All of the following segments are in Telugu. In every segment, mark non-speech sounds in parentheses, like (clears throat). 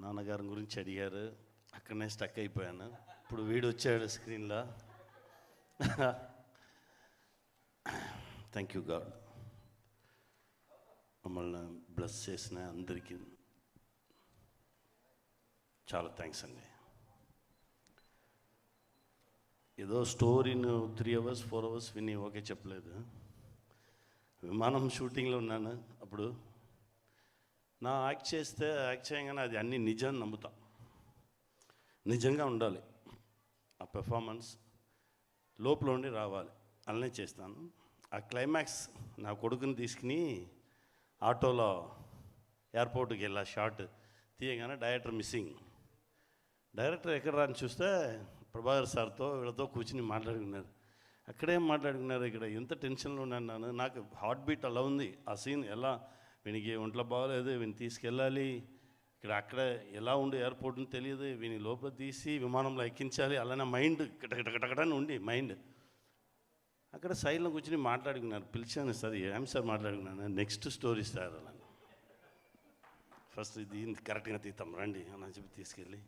నాన్నగారి గురించి అడిగారు. అక్కడనే స్టక్ అయిపోయాను. ఇప్పుడు వీడు వచ్చాడు స్క్రీన్లో. థ్యాంక్ యూ గాడ్ మమ్మల్ని బ్లెస్ చేసిన అందరికీ చాలా థ్యాంక్స్ అండి. ఏదో స్టోరీని త్రీ అవర్స్ ఫోర్ అవర్స్ విని ఓకే చెప్పలేదు. విమానం షూటింగ్లో ఉన్నాను అప్పుడు. నా యాక్ట్ చేస్తే యాక్ట్ చేయగానే అది అన్ని నిజం నమ్ముతా. నిజంగా ఉండాలి. ఆ పెర్ఫార్మెన్స్ లోపల ఉండి రావాలి. అలానే చేస్తాను. ఆ క్లైమాక్స్ నా కొడుకుని తీసుకుని ఆటోలో ఎయిర్పోర్ట్కి వెళ్ళా షార్ట్ తీయగానే డైరెక్టర్ మిస్సింగ్ డైరెక్టర్ ఎక్కడ రాని చూస్తే ప్రభాకర్ సార్తో వీళ్ళతో కూర్చుని మాట్లాడుకున్నారు. అక్కడేం మాట్లాడుకున్నారు ఇక్కడ? ఎంత టెన్షన్లో ఉన్నాను నాకు హార్ట్ బీట్ అలా ఉంది. ఆ సీన్ ఎలా వీనికి ఒంట్లో బాగలేదు వీని తీసుకెళ్ళాలి. ఇక్కడ అక్కడ ఎలా ఉండే ఎయిర్పోర్ట్ అని తెలియదు. వీని లోపల తీసి విమానంలో ఎక్కించాలి. అలానే మైండ్ కటకటకటని ఉండి మైండ్. అక్కడ సైడ్లో కూర్చొని మాట్లాడుకున్నారు. పిలిచాను సార్ ఏం సార్ మాట్లాడుకున్నాను నెక్స్ట్ స్టోరీ సార్ అలా ఫస్ట్ దీన్ని కరెక్ట్గా తీస్తాం రండి అని చెప్పి తీసుకెళ్ళి.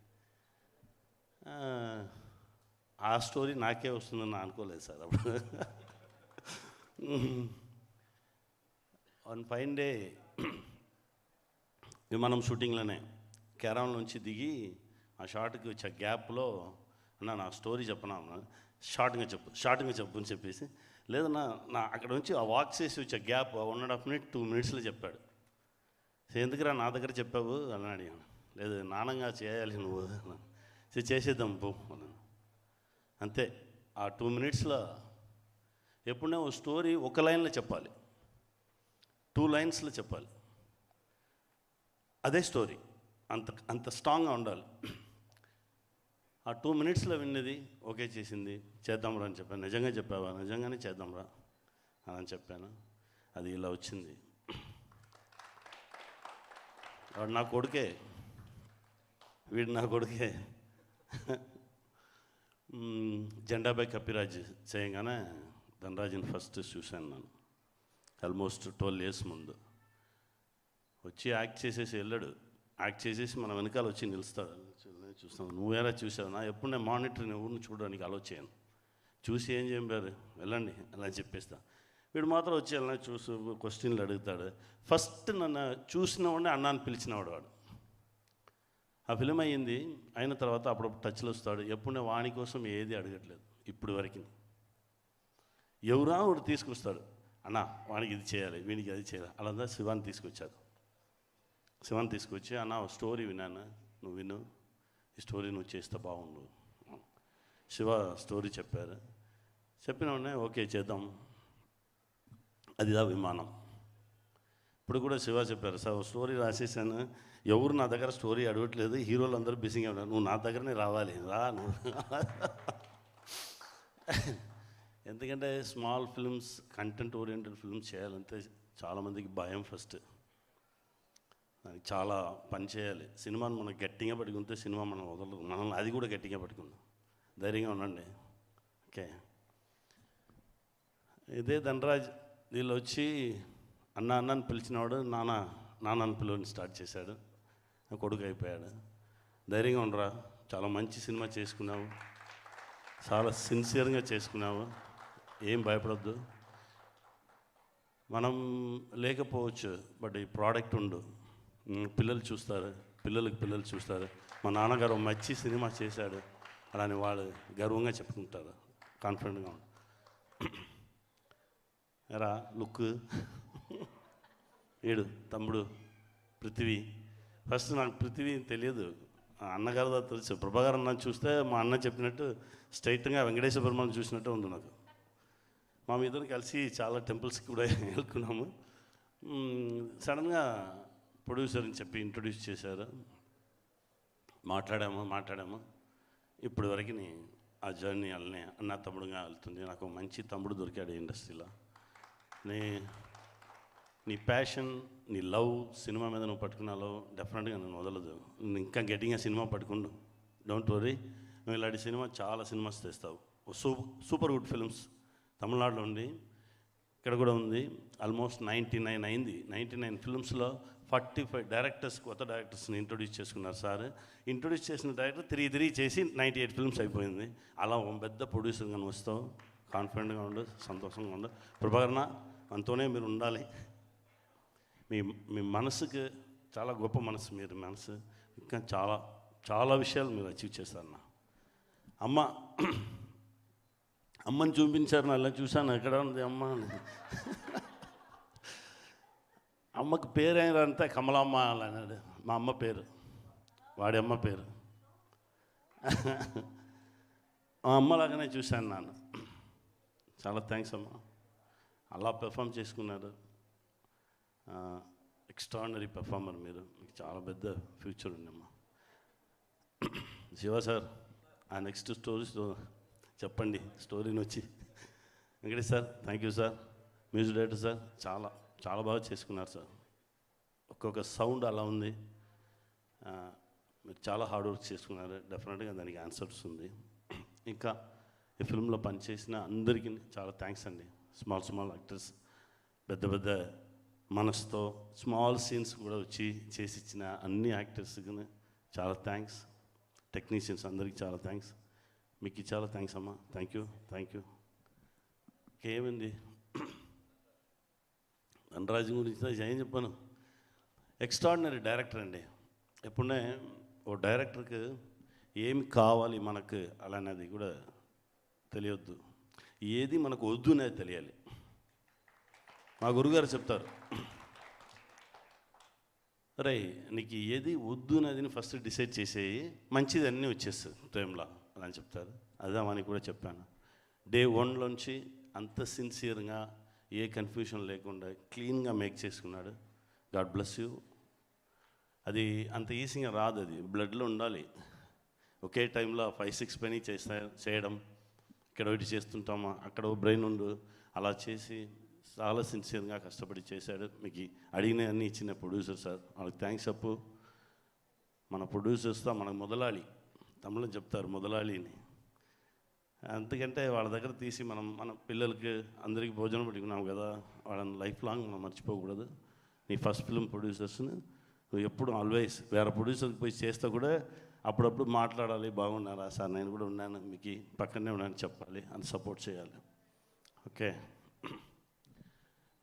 ఆ స్టోరీ నాకే వస్తుందని అనుకోలేదు సార్ అప్పుడు. వన్ ఫైన్ డే విమానం షూటింగ్లోనే కేరళ నుంచి దిగి ఆ షార్ట్కి వచ్చే గ్యాప్లో అన్న నా స్టోరీ చెప్పనా షార్ట్గా చెప్పు షార్ట్గా చెప్పు అని చెప్పేసి లేదన్నా నా అక్కడ నుంచి ఆ వాక్ చేసి వచ్చే gap one and half minute two మినిట్స్లో చెప్పాడు. ఎందుకురా నా దగ్గర చెప్పావు? అని అడిగాను. లేదు నానంగా చేయాలి నువ్వు. "సరే, చేసేద్దాం పో అంతే. ఆ టూ మినిట్స్లో ఎప్పుడైనా ఓ స్టోరీ ఒక లైన్లో చెప్పాలి. టూ లైన్స్లో చెప్పాలి. అదే స్టోరీ. అంత అంత స్ట్రాంగ్గా ఉండాలి. ఆ టూ మినిట్స్లో విన్నది ఓకే చేసింది. చేద్దాంరా అని చెప్పాను. నిజంగా చెప్పావా? నిజంగానే చేద్దాంరా అని చెప్పాను. అది ఇలా వచ్చింది. వాడు నా కొడుకే. వీడు నా కొడుకే. జెండాబాయ్ జెండాపై కపిరాజ్ చేయగానే ధనరాజుని ఫస్ట్ చూశాను నేను. ఆల్మోస్ట్ ట్వెల్వ్ ఇయర్స్ ముందు. వచ్చి యాక్ట్ చేసేసి వెళ్ళాడు. యాక్ట్ చేసేసి మన వెనకాల వచ్చి నిలుస్తాడు. నేను చూస్తాను. నువ్వేరా చూసావు? నా ఎప్పుడు నేను మానిటర్ ఊరిని చూడడానికి అలో చేయను. చూసి ఏం చెప్పారు వెళ్ళండి. అలా చెప్పేస్తా. వీడు మాత్రం వచ్చి వెళ్ళినా చూసి క్వశ్చన్లు అడుగుతాడు. ఫస్ట్ నన్ను చూసిన వాడిని అన్నాన్ని పిలిచినవాడు వాడు. ఆ ఫిలిం అయ్యింది. అయిన తర్వాత అప్పుడప్పుడు టచ్లో వస్తాడు. ఎప్పుడు నేను వాణి కోసం ఏది అడగట్లేదు. ఇప్పుడు వరకు ఎవరా వాడు తీసుకొస్తాడు. అన్న వానికి ఇది చేయాలి వీనికి అది చేయాలి. అలా శివాన్ని తీసుకొచ్చారు. శివాన్ని తీసుకొచ్చి అన్న స్టోరీ విన్నాను నువ్వు విను. ఈ స్టోరీ నువ్వు చేస్తే బాగుండు. శివ స్టోరీ చెప్పారు. చెప్పిన వెంటనే ఓకే చేద్దాం. అదిదా విమానం ఇప్పుడు కూడా శివ చెప్పారు సార్ స్టోరీ రాసేసాను. ఎవరు నా దగ్గర స్టోరీ అడగట్లేదు. హీరోలు అందరూ బిజీగా ఉన్నారు. నువ్వు నా దగ్గరనే రావాలి. రా నువ్వు. ఎందుకంటే small films content oriented films చేయాలంటే చాలామందికి భయం ఫస్ట్ దానికి చాలా పని చేయాలి. సినిమాను మనం గట్టిగా పట్టుకుంటే సినిమా మనం వదలదు. మనల్ని అది కూడా గట్టిగా పట్టుకుందాం. ధైర్యంగా ఉండండి. ఓకే. ఇదే ధనరాజ్. వీళ్ళు వచ్చి అన్న అన్నని పిలిచినవాడు నాన్న నాన్నని పిలువని స్టార్ట్ చేశాడు. కొడుకు అయిపోయాడు. ధైర్యంగా ఉండరా. చాలా మంచి సినిమా చేసుకున్నావు. చాలా సిన్సియర్గా చేసుకున్నావు. ఏం భయపడద్దు. మనం లేకపోవచ్చు బట్ ఈ ప్రోడక్ట్ ఉండు. పిల్లలు చూస్తారు పిల్లలకు పిల్లలు చూస్తారు. మా నాన్నగారు మంచి సినిమా చేశాడు. అలాని వాళ్ళు గర్వంగా చెప్పుకుంటారు. కాన్ఫిడెంట్గా ఎరా లుక్ ఏడు తమ్ముడు పృథ్వీ. ఫస్ట్ నాకు పృథ్వీ తెలియదు. ఆ అన్నగారు దా తెలుసు. ప్రభాకర్ అన్న చూస్తే మా అన్న చెప్పినట్టు స్ట్రైట్గా వెంకటేశ్వర బ్రహ్మను చూసినట్టు ఉంది నాకు. మా ఇద్దరు కలిసి చాలా టెంపుల్స్కి కూడా వెళ్తున్నాము. సడన్గా ప్రొడ్యూసర్ అని చెప్పి ఇంట్రొడ్యూస్ చేశారు. మాట్లాడాము మాట్లాడాము. ఇప్పటి వరకు ఆ జర్నీ అలానే అన్న తమ్ముడుగా వెళ్తుంది. నాకు మంచి తమ్ముడు దొరికాడు ఇండస్ట్రీలో. నీ నీ ప్యాషన్ నీ లవ్ సినిమా మీద నువ్వు పట్టుకున్నాలో డెఫినెట్గా నేను వదలదు. ఇంకా గట్టిగా సినిమా పట్టుకుండు. డోంట్ వరీ నువ్వు ఇలాంటి సినిమా చాలా సినిమాస్ తెస్తావు. సూపర్ సూపర్ గుడ్ ఫిల్మ్స్ తమిళనాడులో ఉంది. ఇక్కడ కూడా ఉంది. ఆల్మోస్ట్ నైంటీ నైన్ అయింది. నైంటీ నైన్ ఫిల్మ్స్లో ఫార్టీ ఫైవ్ డైరెక్టర్స్ కొత్త డైరెక్టర్స్ని ఇంట్రొడ్యూస్ చేసుకున్నారు సార్. ఇంట్రొడ్యూస్ చేసిన డైరెక్టర్ తిరిగి తిరిగి చేసి నైంటీ ఎయిట్ ఫిల్మ్స్ అయిపోయింది. అలా ఒక పెద్ద ప్రొడ్యూసర్ కానీ వస్తావు. కాన్ఫిడెంట్గా ఉండు సంతోషంగా ఉండు. ప్రభాకరణ మనతోనే మీరు ఉండాలి. మీ మీ మనసుకు చాలా గొప్ప మనసు మీరు మనసు. ఇంకా చాలా చాలా విషయాలు మీరు అచీవ్ చేస్తారన్న. అమ్మ అమ్మని చూపించారు అలా చూశాను ఎక్కడ ఉంది అమ్మ అని. అమ్మకి పేరు అంతా కమలమ్మ అన్నాడు. మా అమ్మ పేరు వాడి అమ్మ పేరు. మా అమ్మలాగానే చూశాను నాన్న. చాలా థ్యాంక్స్ అమ్మ. అలా పెర్ఫామ్ చేసుకున్నారు. ఎక్స్ట్రాడినరీ పెర్ఫార్మర్ మీరు. మీకు చాలా పెద్ద ఫ్యూచర్ ఉందమ్మా శివ సార్ ఆ నెక్స్ట్ స్టోరీస్ చెప్పండి స్టోరీని వచ్చి Venkatesh sir thank you sir music director sir చాలా చాలా బాగా చేసుకున్నారు సార్. ఒక్కొక్క సౌండ్ అలా ఉంది. మీరు చాలా హార్డ్ వర్క్ చేసుకున్నారు. డెఫినెట్గా దానికి ఆన్సర్స్ ఉంది. ఇంకా ఈ ఫిల్మ్లో పనిచేసిన అందరికీ చాలా థ్యాంక్స్ అండి. స్మాల్ స్మాల్ యాక్టర్స్ పెద్ద పెద్ద మనసుతో స్మాల్ సీన్స్ కూడా వచ్చి చేసి ఇచ్చిన అన్ని యాక్టర్స్కి చాలా థ్యాంక్స్ టెక్నీషియన్స్ అందరికీ చాలా థ్యాంక్స్ మీకు చాలా థ్యాంక్స్ అమ్మా. థ్యాంక్ యూ థ్యాంక్ యూ ఇంకేమైంది ధనరాజు గురించి అయితే ఏం చెప్పాను. ఎక్స్ట్రాడినరీ డైరెక్టర్ అండి. ఎప్పుడే ఓ డైరెక్టర్కి ఏమి కావాలి మనకు అలానేది కూడా తెలియొద్దు. ఏది మనకు వద్దు అనేది తెలియాలి. మా గురుగారు చెప్తారు. రే నీకు ఏది వద్దు అనేది ఫస్ట్ డిసైడ్ చేసేయి మంచిది అన్నీ వచ్చేస్తుంది టైంలో. అని చెప్తారు. అదే అని కూడా చెప్పాను. డే వన్లోంచి అంత సిన్సియర్గా ఏ కన్ఫ్యూషన్ లేకుండా క్లీన్గా మేక్ చేసుకున్నాడు. గాడ్ బ్లెస్ యూ అది అంత ఈజీగా రాదు అది. బ్లడ్లో ఉండాలి. ఒకే టైంలో ఫైవ్ సిక్స్ పని చేస్తా చేయడం. ఇక్కడ ఒకటి చేస్తుంటామా? అక్కడ బ్రెయిన్ ఉండు. అలా చేసి చాలా సిన్సియర్గా కష్టపడి చేశాడు. మీకు అడిగిన అన్ని ఇచ్చిన ప్రొడ్యూసర్ సార్. వాళ్ళకి థ్యాంక్స్ అప్పు. మన ప్రొడ్యూసర్స్తో మనకు మొదలాలి. తమిళం చెప్తారు మొదలాళిని. అందుకంటే వాళ్ళ దగ్గర తీసి మనం మన పిల్లలకి అందరికీ భోజనం పెట్టుకున్నాం కదా వాళ్ళని లైఫ్ లాంగ్ మనం మర్చిపోకూడదు. నీ ఫస్ట్ ఫిల్మ్ ప్రొడ్యూసర్స్ని నువ్వు ఎప్పుడు ఆల్వేస్ వేరే ప్రొడ్యూసర్కి పోయి చేస్తే కూడా అప్పుడప్పుడు మాట్లాడాలి బాగున్నారా సార్? నేను కూడా ఉన్నాను మీకు పక్కనే ఉన్నాను చెప్పాలి అని సపోర్ట్ చేయాలి. ఓకే.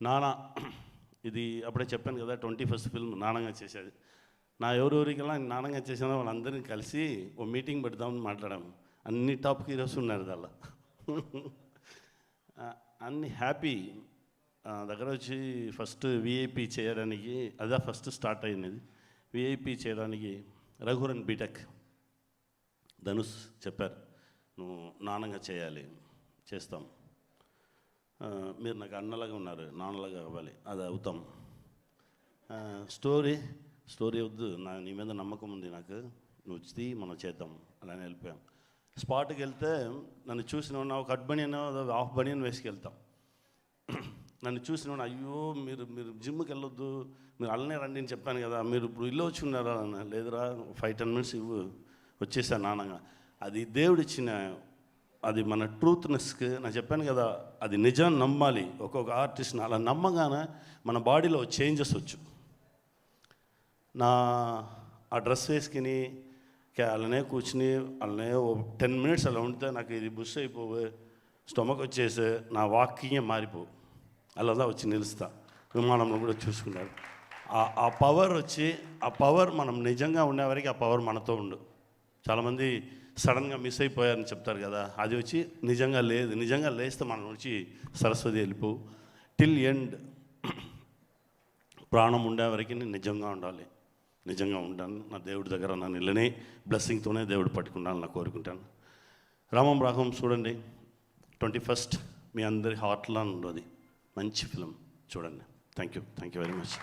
నానా ఇది అప్పుడే చెప్పాను కదా ట్వంటీ ఫస్ట్ ఫిల్మ్ నానంగా చేసేది. నా ఎవరెవరికల్లా నానంగా చేసిన వాళ్ళందరినీ కలిసి ఓ మీటింగ్ పెడదామని మాట్లాడాము అన్ని టాప్ హీరోస్ ఉన్నారు దానిలో. అన్ని హ్యాపీ. దగ్గర వచ్చి ఫస్ట్ విఐపి చేయడానికి అదే ఫస్ట్ స్టార్ట్ అయినది విఐపి చేయడానికి రఘురన్ బీటెక్ ధనుష్ చెప్పారు నువ్వు నానంగా చేయాలి చేస్తాం. మీరు నాకు అన్నలాగా ఉన్నారు నాన్నలాగా కావాలి అది అవుతాం. స్టోరీ స్టోరీ వద్దు. నా నీ మీద నమ్మకం ఉంది నాకు. నువ్వు వచ్చి మనం చేద్దాం అలానే వెళ్ళిపోయాం. స్పాట్కి వెళ్తే నన్ను చూసిన ఒక కట్ బనియన్ హాఫ్ బనియన్ వేసుకెళ్తాం (clears throat) నన్ను చూసిన అయ్యో మీరు మీరు జిమ్కి వెళ్ళొద్దు. మీరు అలానే రండి అని చెప్పాను కదా. మీరు ఇప్పుడు ఇల్లు వచ్చి ఉన్నారా? లేదురా ఫైవ్ టెన్ మినిట్స్ ఇవ్వు. వచ్చేసాను నాన్నగా అది దేవుడిచ్చిన అది మన ట్రూత్నెస్కి నేను చెప్పాను కదా అది నిజం నమ్మాలి. ఒక్కొక్క ఆర్టిస్ట్ని అలా నమ్మగానే మన బాడీలో చేంజెస్ వచ్చు. నా ఆ డ్రెస్ వేసుకుని అలానే కూర్చుని అలానే ఓ టెన్ మినిట్స్ అలా ఉంటే నాకు ఇది బుష్ అయిపోవు స్టొమక్ వచ్చేసి నా వాకింగే మారిపోవు అలా వచ్చి నిలుస్తా. విమానంలో కూడా చూసుకున్నాడు ఆ- పవర్ వచ్చి ఆ పవర్ మనం నిజంగా ఉండే వరకు ఆ పవర్ మనతో ఉండు. చాలామంది సడన్గా మిస్ అయిపోయారని చెప్తారు కదా అది వచ్చి నిజంగా లేదు నిజంగా లేస్తే మనం వచ్చి సరస్వతి వెళ్ళిపో. టిల్ ఎండ్ ప్రాణం ఉండే వరకు నేను నిజంగా ఉండాలి. నిజంగా ఉంటాను. నా దేవుడి దగ్గర నా నిల్లనే బ్లెస్సింగ్తోనే దేవుడు పట్టుకుంటాను నా కోరుకుంటాను. రామం రాఘవం చూడండి. ట్వంటీ ఫస్ట్ మీ అందరి హార్ట్లో ఉండదు మంచి ఫిలిం చూడండి. Thank you thank you very much